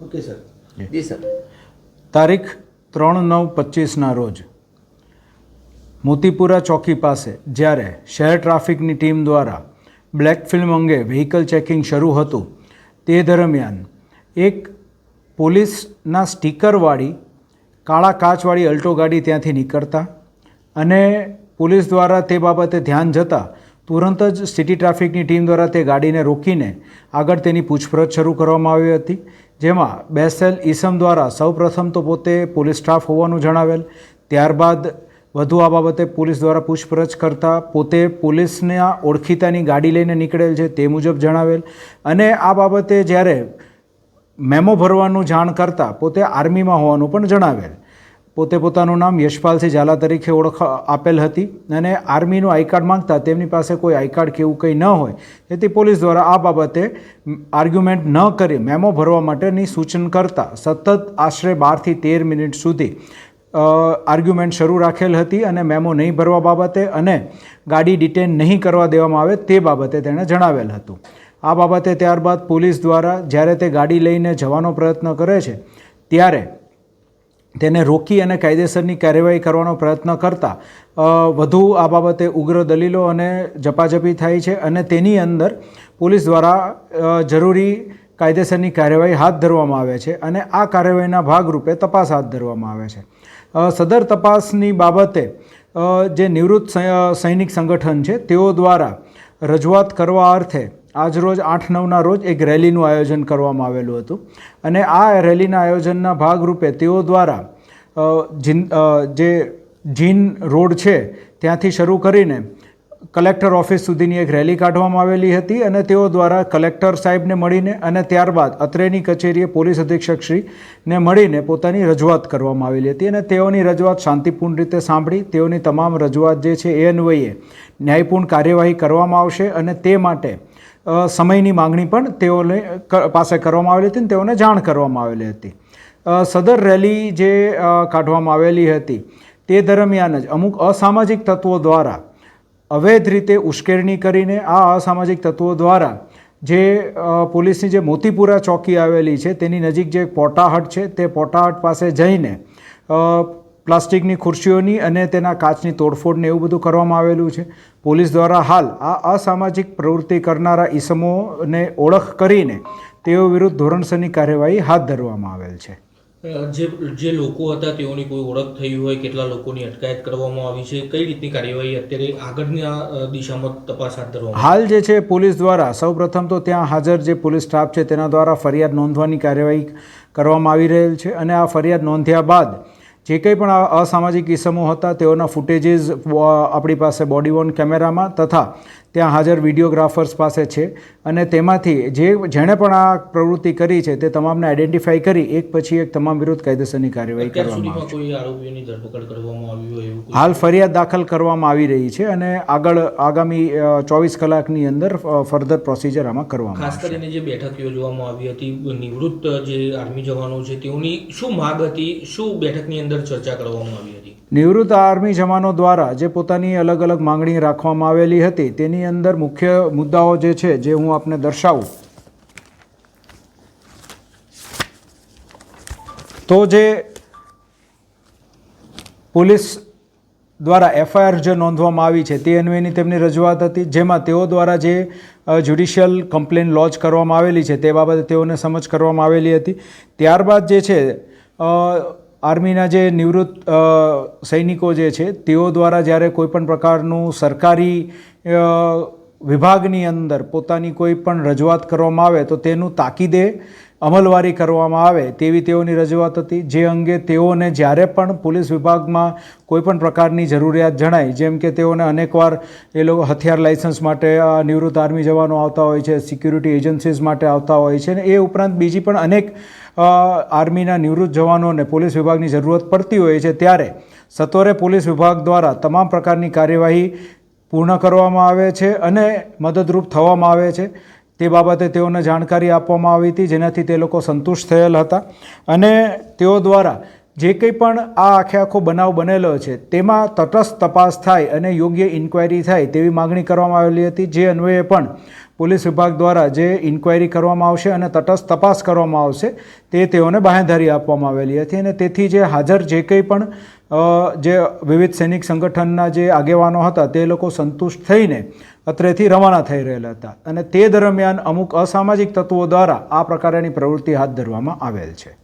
Okay sir જી sir તારીખ ત્રણ નવ પચીસના રોજ મોતીપુરા ચોકી પાસે જ્યારે શહેર ટ્રાફિકની ટીમ દ્વારા બ્લેક ફિલ્મ અંગે વ્હીકલ ચેકિંગ શરૂ હતું તે દરમિયાન એક પોલીસના સ્ટીકરવાળી કાળા કાચવાળી અલ્ટો ગાડી ત્યાંથી નીકળતા અને પોલીસ દ્વારા તે બાબતે ધ્યાન જતાં તુરંત જ સિટી ટ્રાફિકની ટીમ દ્વારા તે ગાડીને રોકીને આગળ તેની પૂછપરછ શરૂ કરવામાં આવી હતી, જેમાં બેસેલ ઈસમ દ્વારા સૌપ્રથમ તો પોતે પોલીસ સ્ટાફ હોવાનું જણાવેલ, ત્યારબાદ વધુ આ બાબતે પોલીસ દ્વારા પૂછપરછ કરતા પોતે પોલીસના ઓળખીતાની ગાડી લઈને નીકળેલ છે તે મુજબ જણાવેલ અને આ બાબતે જ્યારે મેમો ભરવાનું જાણ કરતાં પોતે આર્મીમાં હોવાનું પણ જણાવેલ. પોતે પોતાનું નામ યશપાલસિંહ ઝાલા તરીકે ઓળખ આપેલ હતી અને આર્મીનું આઈ કાર્ડ માંગતા તેમની પાસે કોઈ આઈ કાર્ડ કે એવું કંઈ ન હોય. તેથી પોલીસ દ્વારા આ બાબતે આર્ગ્યુમેન્ટ ન કરી મેમો ભરવા માટેની સૂચન કરતા સતત આશરે બારથી તેર મિનિટ સુધી આર્ગ્યુમેન્ટ શરૂ રાખેલ હતી અને મેમો નહીં ભરવા બાબતે અને ગાડી ડિટેન નહીં કરવા દેવામાં આવે તે બાબતે તેણે જણાવેલ હતું. આ બાબતે ત્યારબાદ પોલીસ દ્વારા જ્યારે તે ગાડી લઈને જવાનો પ્રયત્ન કરે છે, ત્યારે તેને રોકી અને કાયદેસરની કાર્યવાહી કરવાનો પ્રયત્ન કરતા વધુ આ બાબતે ઉગ્ર દલીલો અને ઝપાઝપી થાય છે અને તેની અંદર પોલીસ દ્વારા જરૂરી કાયદેસરની કાર્યવાહી હાથ ધરવામાં આવે છે અને આ કાર્યવાહીના ભાગરૂપે તપાસ હાથ ધરવામાં આવે છે. સદર તપાસની બાબતે જે નિવૃત્ત સૈનિક સંગઠન છે તેઓ દ્વારા રજૂઆત કરવા અર્થે આજરોજ આઠ નવના રોજ એક રેલીનું આયોજન કરવામાં આવેલું હતું. અને આ રેલીના આયોજનના ભાગરૂપે તેઓ દ્વારા જીન જે જીન રોડ છે, ત્યાંથી શરૂ કરીને કલેક્ટર ઓફિસ સુધીની એક રેલી કાઢવામાં આવેલી હતી અને તેઓ દ્વારા કલેક્ટર સાહેબને મળીને અને ત્યારબાદ અત્રેની કચેરીએ પોલીસ અધિક્ષકશ્રીને મળીને પોતાની રજૂઆત કરવામાં આવેલી હતી અને તેઓની રજૂઆત શાંતિપૂર્ણ રીતે સાંભળી તેઓની તમામ રજૂઆત જે છે એ અન્વયે ન્યાયપૂર્ણ કાર્યવાહી કરવામાં આવશે અને તે માટે સમયની માંગણી પણ તેઓને પાસે કરવામાં આવેલી હતી અને તેઓને જાણ કરવામાં આવેલી હતી. સદર રેલી જે કાઢવામાં આવેલી હતી તે દરમિયાન જ અમુક અસામાજિક તત્વો દ્વારા, અવૈધ રીતે ઉશ્કેરણી કરીને આ અસામાજિક તત્વો દ્વારા જે પોલીસની જે મોતીપુરા ચોકી આવેલી છે તેની નજીક જે પોટાહટ છે તે પોટાહટ પાસે જઈને પ્લાસ્ટિકની ખુરશીઓની અને તેના કાચની તોડફોડને એવું બધું કરવામાં આવેલું છે. પોલીસ દ્વારા હાલ આ અસામાજિક પ્રવૃત્તિ કરનારા ઈસમોને ઓળખ કરીને તેઓ વિરુદ્ધ ધોરણસરની કાર્યવાહી હાથ ધરવામાં આવેલ છે. જે જે લોકો હતા તેઓની કોઈ ઓળખ થઈ હોય કેટલા લોકોની અટકાયત કરવામાં આવી છે કઈ રીતની કાર્યવાહી અત્યારે આગળની આ, દિશામાં તપાસ હાથ ધરવામાં હાલ જે છે પોલીસ દ્વારા સૌપ્રથમ તો ત્યાં હાજર જે પોલીસ સ્ટાફ છે તેના દ્વારા ફરિયાદ નોંધવાની કાર્યવાહી કરવામાં આવી રહેલ છે અને આ ફરિયાદ નોંધ્યા બાદ જે કંઈ પણ અસામાજિક ઇસમો હતા તેઓના ફૂટેજીસ આપણી પાસે બોડી વોર્ન કેમેરામાં તથા ત્યાં હાજર વિડીયોગ્રાફર્સ પાસે છે. અને તેમાંથી જે જેણે પણ આ પ્રવૃત્તિ કરી છે તે તમામને આઈડેન્ટિફાઈ કરી એક પછી એક તમામ વિરુદ્ધ કાયદેસરની કાર્યવાહી કરવામાં આવી હાલ ફરિયાદ દાખલ કરવામાં આવી રહી છે અને આગળ આગામી ચોવીસ કલાકની અંદર ફર્ધર પ્રોસિજર આમાં કરવામાં ખાસ કરીને જે બેઠક યોજવામાં આવી હતી નિવૃત્ત જે આર્મી જવાનો છે તેઓની શું માગ હતી શું બેઠકની અંદર ચર્ચા કરવામાં આવી હતી. નિવૃત્ત આર્મી જવાનો દ્વારા જે પોતાની અલગ અલગ માંગણી રાખવામાં આવેલી હતી, તેની અંદર મુખ્ય મુદ્દાઓ જે છે, જે હું આપને દર્શાવું. તો જે પોલીસ દ્વારા એફઆઈઆર જે નોંધવામાં આવી છે, તે અન્વયની તેમની રજૂઆત હતી, જેમાં તેઓ દ્વારા જે જ્યુડિશિયલ કમ્પ્લેન લોન્ચ કરવામાં આવેલી છે, તે બાબતે તેઓને સમજ કરવામાં આવેલી હતી. ત્યારબાદ જે છે આર્મીના જે નિવૃત્ત સૈનિકો જે છે, તેઓ દ્વારા જ્યારે કોઈપણ પ્રકારનું સરકારી વિભાગની અંદર પોતાની કોઈ પણ રજૂઆત કરવામાં આવે તો તેનું તાકીદે અમલવારી કરવામાં આવે તેવી તેઓની રજૂઆત હતી. જે અંગે તેઓને જ્યારે પણ પોલીસ વિભાગમાં કોઈપણ પ્રકારની જરૂરિયાત જણાય, જેમ કે તેઓને અનેકવાર એ લોકો હથિયાર લાઇસન્સ માટે નિવૃત્ત આર્મી જવાનો આવતા હોય છે, સિક્યુરિટી એજન્સીઝ માટે આવતા હોય છે અને એ ઉપરાંત બીજી પણ અનેક આર્મીના નિવૃત્ત જવાનોને પોલીસ વિભાગની જરૂરત પડતી હોય છે. ત્યારે સત્વરે પોલીસ વિભાગ દ્વારા તમામ પ્રકારની કાર્યવાહી પૂર્ણ કરવામાં આવે છે અને મદદરૂપ થવામાં આવે છે. તે બાબતે તેઓને જાણકારી આપવામાં આવી હતી, જેનાથી તે લોકો સંતુષ્ટ થયેલ હતા. અને તેઓ દ્વારા જે કંઈ પણ આ આખે આખો બનાવ બનેલો છે, તેમાં તટસ્થ તપાસ થાય અને યોગ્ય ઇન્ક્વાયરી થાય તેવી માગણી કરવામાં આવેલી હતી. જે અન્વયે પણ પોલીસ વિભાગ દ્વારા જે ઇન્ક્વાયરી કરવામાં આવશે અને તટસ્થ તપાસ કરવામાં આવશે, તે તેઓને બાહેંધરી આપવામાં આવેલી હતી. અને તેથી જે હાજર જે કંઈ પણ જે વિવિધ સૈનિક સંગઠનના જે આગેવાનો હતા, તે લોકો સંતુષ્ટ થઈને અત્રેથી રવાના થઈ રહેલા હતા. અને તે દરમિયાન અમુક અસામાજિક તત્વો દ્વારા આ પ્રકારની પ્રવૃત્તિ હાથ ધરવામાં આવેલ છે.